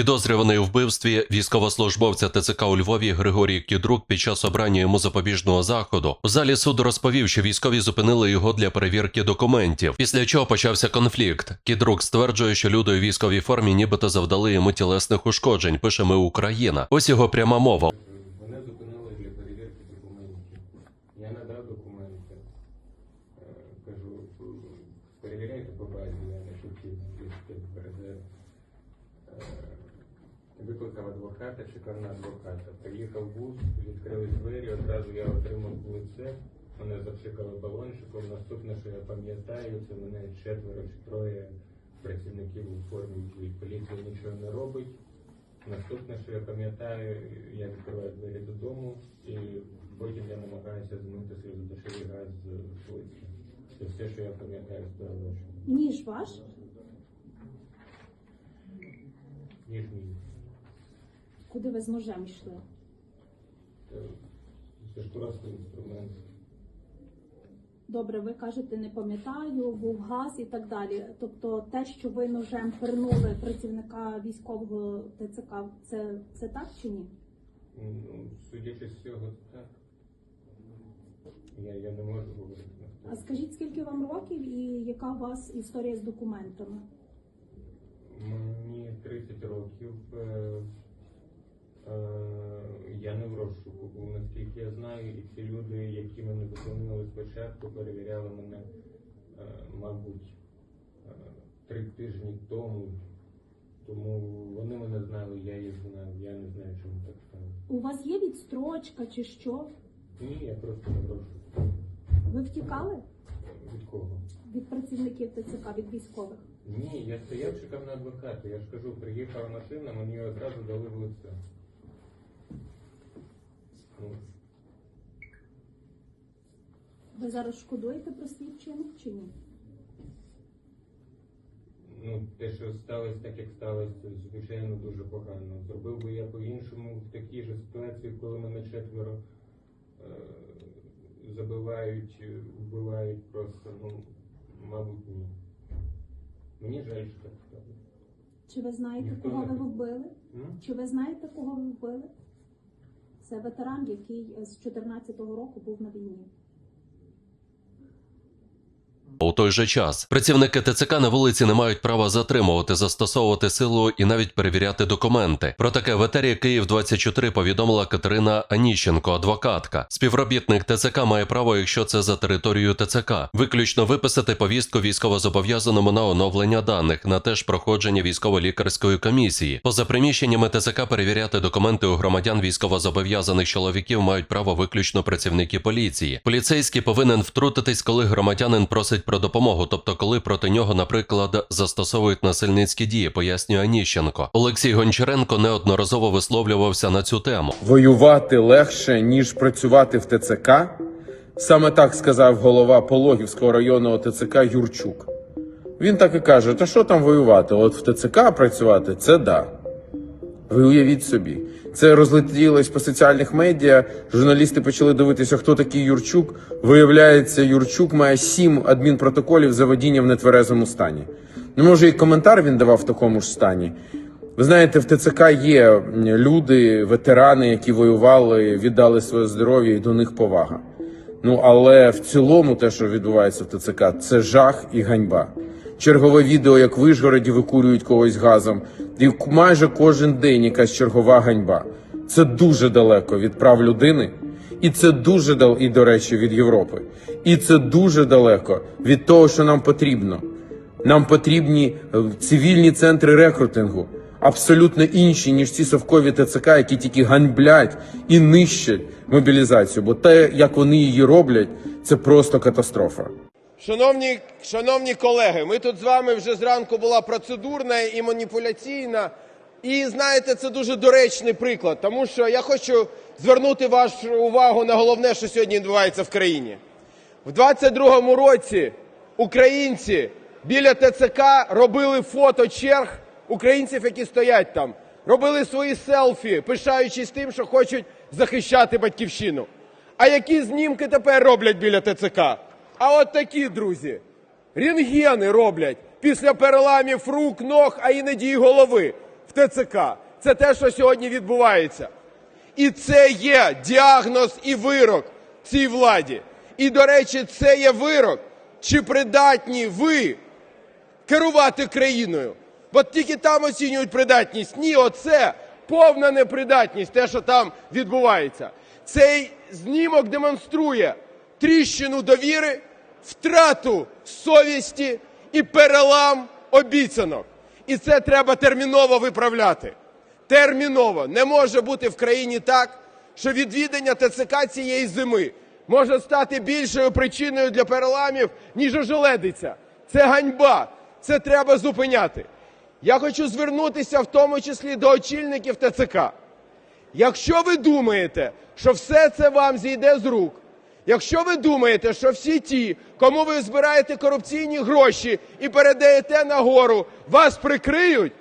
Підозрюваний у вбивстві військовослужбовця ТЦК у Львові Григорій Кідрук під час обрання йому запобіжного заходу у залі суду розповів, що військові зупинили його для перевірки документів. Після чого почався конфлікт. Кідрук стверджує, що люди у військовій формі нібито завдали йому тілесних ушкоджень. Пише ми Україна. Ось його пряма мова. Мене зупинили для перевірки документів. Я надав документи. Е, Кажу, перевіряйте по базі, я не хотів звідти БРД. Викликав адвоката, чекав на адвоката. Приїхав бус, відкрили двері, одразу я отримав лице. Мене запшикали балончиком. Наступне, що я пам'ятаю, це мене четверо чи троє працівників у формі. Поліція нічого не робить. Наступне, що я пам'ятаю, я відкриваю двері додому і потім я намагаюся змити сльозодушевий газ з вулиці. Це все, що я пам'ятаю з того вечора. Ніж ваш? Ніж мій. Куди ви з ножем йшли? Це, ж просто інструмент. Добре, ви кажете, не пам'ятаю, був газ і так далі. Тобто те, що ви ножем пернули працівника військового ТЦК, це, це так чи ні? Ну, судячи з цього, так. Я, я не можу говорити А скажіть, скільки вам років і яка у вас історія з документами? Мені 30 наскільки я знаю, і ці люди, які мене зупинили спочатку, перевіряли мене, е, мабуть, е, три тижні тому. Тому вони мене знали, я їх знав. Я не знаю, чому так стало. У вас є відстрочка чи що? Ні, я просто не в розшуку. Ви втікали Від кого? від працівників ТЦК, від військових? Ні, я стояв, чекав на адвоката. Я ж кажу, приїхала машина, мені одразу дали в лице. Ви зараз шкодуєте про свій вчинок чи ні? Ну, те, що сталося так, як сталося, звичайно, дуже погано. Зробив би я по-іншому в такій же ситуації, коли мене четверо е- забивають, вбивають просто, ну, мабуть, ні. Мені жаль, що так сталося. Чи ви знаєте, Ніхто кого не- ви вбили? М? Чи ви знаєте, кого ви вбили? Це ветеран, який з 14-го року був на війні. У той же час працівники ТЦК на вулиці не мають права затримувати, застосовувати силу і навіть перевіряти документи. Про таке в етері Київ 24 повідомила Катерина Аніщенко, адвокатка. Співробітник ТЦК має право, якщо це за територією ТЦК, виключно виписати повістку військовозобов'язаному на оновлення даних на теж проходження військово-лікарської комісії. Поза приміщеннями ТЦК перевіряти документи у громадян військовозобов'язаних чоловіків мають право виключно працівники поліції. Поліцейський повинен втрутитись, коли громадянин просить про допомогу, тобто коли проти нього, наприклад, застосовують насильницькі дії, пояснює Аніщенко. Олексій Гончаренко неодноразово висловлювався на цю тему. Воювати легше, ніж працювати в ТЦК. Саме так сказав голова Пологівського районного ТЦК Юрчук. Він так і каже: та що там воювати? От в ТЦК працювати це да. Ви уявіть собі. Це розлетілось по соціальних медіа. Журналісти почали дивитися, хто такий Юрчук. Виявляється, Юрчук має сім адмінпротоколів за водіння в нетверезому стані. Ну, може, і коментар він давав в такому ж стані. Ви знаєте, в ТЦК є люди, ветерани, які воювали, віддали своє здоров'я і до них повага. Ну але в цілому, те, що відбувається в ТЦК, це жах і ганьба. Чергове відео, як в Вишгороді викурюють когось газом, і майже кожен день якась чергова ганьба. Це дуже далеко від прав людини, і це дуже дал і до речі від Європи. І це дуже далеко від того, що нам потрібно. Нам потрібні е, цивільні центри рекрутингу, абсолютно інші, ніж ці совкові ТЦК, які тільки ганьблять і нищать мобілізацію. Бо те, як вони її роблять, це просто катастрофа. Шановні, шановні колеги, ми тут з вами вже зранку була процедурна і маніпуляційна. І знаєте, це дуже доречний приклад, тому що я хочу звернути вашу увагу на головне, що сьогодні відбувається в країні. В 22-му році українці біля ТЦК робили фото черг українців, які стоять там, робили свої селфі, пишаючись тим, що хочуть захищати батьківщину. А які знімки тепер роблять біля ТЦК? А от такі, друзі, рентгени роблять після переламів рук, ног, а іноді й голови. в ТЦК. Це те, що сьогодні відбувається. І це є діагноз і вирок цій владі. І, до речі, це є вирок, чи придатні ви керувати країною. Бо тільки там оцінюють придатність. Ні, оце повна непридатність, те, що там відбувається. Цей знімок демонструє тріщину довіри, втрату совісті і перелам обіцянок. І це треба терміново виправляти. Терміново не може бути в країні так, що відвідання ТЦК цієї зими може стати більшою причиною для переламів, ніж ожеледиця. Це ганьба. Це треба зупиняти. Я хочу звернутися в тому числі до очільників ТЦК. Якщо ви думаєте, що все це вам зійде з рук, якщо ви думаєте, що всі ті, кому ви збираєте корупційні гроші і передаєте нагору, вас прикриють,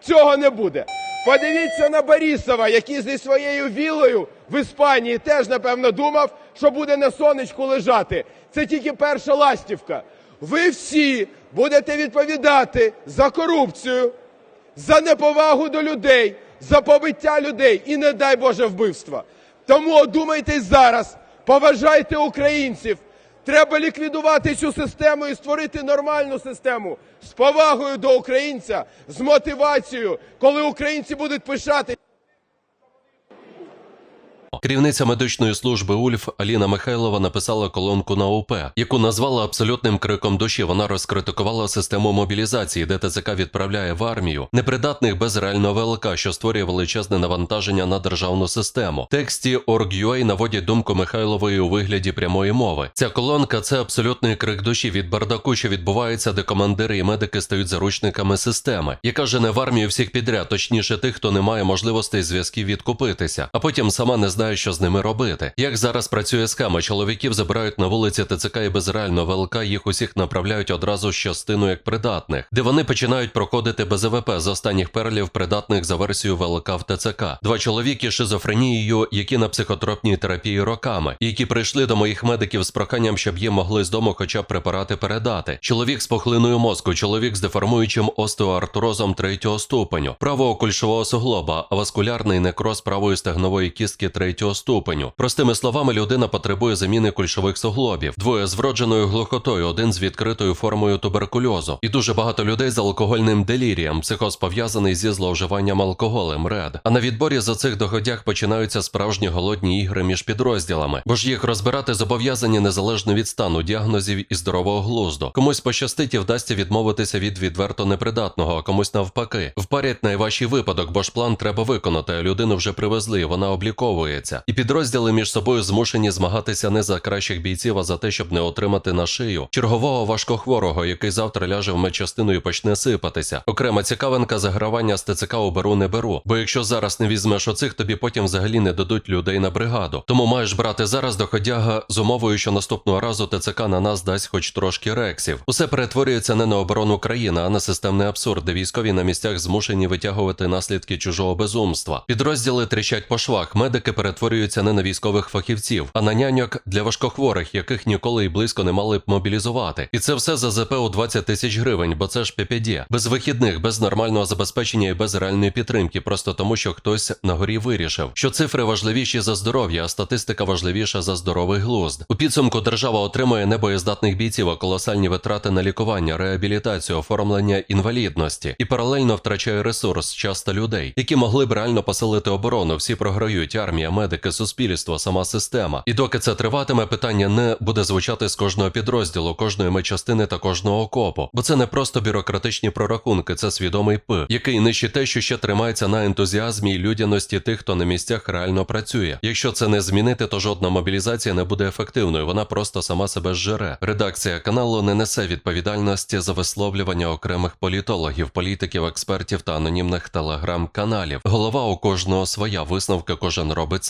цього не буде. Подивіться на Борисова, який зі своєю вілою в Іспанії теж, напевно, думав, що буде на сонечку лежати. Це тільки перша ластівка. Ви всі будете відповідати за корупцію, за неповагу до людей, за побиття людей і, не дай Боже, вбивства. Тому одумайтесь зараз, поважайте українців. Треба ліквідувати цю систему і створити нормальну систему з повагою до українця, з мотивацією, коли українці будуть пишати. Керівниця медичної служби УЛЬФ Аліна Михайлова написала колонку на ОП, яку назвала абсолютним криком душі. Вона розкритикувала систему мобілізації, де ТЦК відправляє в армію непридатних без реального ВЛК, що створює величезне навантаження на державну систему. Тексті Org.ua наводять думку Михайлової у вигляді прямої мови. Ця колонка це абсолютний крик душі від бардаку, що відбувається, де командири і медики стають заручниками системи, яка жене в армію всіх підряд, точніше тих, хто не має можливостей зв'язків відкупитися, а потім сама не знає, що з ними робити. Як зараз працює схема, чоловіків забирають на вулиці ТЦК і без реального ВЛК їх усіх направляють одразу з частину як придатних, де вони починають проходити БЗВП з останніх перлів придатних за версією ВЛК в ТЦК. Два чоловіки з шизофренією, які на психотропній терапії роками, які прийшли до моїх медиків з проханням, щоб їм могли з дому хоча б препарати передати. Чоловік з пухлиною мозку, чоловік з деформуючим остеоартрозом третього ступеню, правого кульшового суглоба, васкулярний некроз правої стегнової кістки третього ступеню. Простими словами, людина потребує заміни кульшових суглобів, двоє з вродженою глухотою, один з відкритою формою туберкульозу, і дуже багато людей з алкогольним делірієм, психоз пов'язаний зі зловживанням алкоголем, ред. А на відборі за цих догодях починаються справжні голодні ігри між підрозділами, бо ж їх розбирати зобов'язані незалежно від стану діагнозів і здорового глузду. Комусь пощастить і вдасться відмовитися від відверто непридатного, а комусь навпаки. Впарять найважчий випадок, бо ж план треба виконати, а людину вже привезли, вона обліковується. І підрозділи між собою змушені змагатися не за кращих бійців, а за те, щоб не отримати на шию чергового важкохворого, який завтра ляже в медчастину і почне сипатися. Окрема цікавинка загравання з ТЦК у не беру. Бо якщо зараз не візьмеш оцих, тобі потім взагалі не дадуть людей на бригаду. Тому маєш брати зараз доходяга з умовою, що наступного разу ТЦК на нас дасть хоч трошки рексів. Усе перетворюється не на оборону країни, а на системний абсурд, де військові на місцях змушені витягувати наслідки чужого безумства. Підрозділи тріщать по швах, медики перетворюються не на військових фахівців, а на няньок для важкохворих, яких ніколи й близько не мали б мобілізувати. І це все за ЗП у 20 тисяч гривень, бо це ж ППД. без вихідних, без нормального забезпечення і без реальної підтримки, просто тому, що хтось на горі вирішив, що цифри важливіші за здоров'я, а статистика важливіша за здоровий глузд. У підсумку держава отримує небоєздатних бійців, а колосальні витрати на лікування, реабілітацію, оформлення інвалідності і паралельно втрачає ресурс, час та людей, які могли б реально посилити оборону. Всі програють армія, медики, суспільство, сама система. І доки це триватиме, питання не буде звучати з кожного підрозділу, кожної медчастини та кожного окопу, бо це не просто бюрократичні прорахунки, це свідомий П, який нищить те, що ще тримається на ентузіазмі і людяності тих, хто на місцях реально працює. Якщо це не змінити, то жодна мобілізація не буде ефективною. Вона просто сама себе зжере. Редакція каналу не несе відповідальності за висловлювання окремих політологів, політиків, експертів та анонімних телеграм-каналів. Голова у кожного своя висновка кожен робить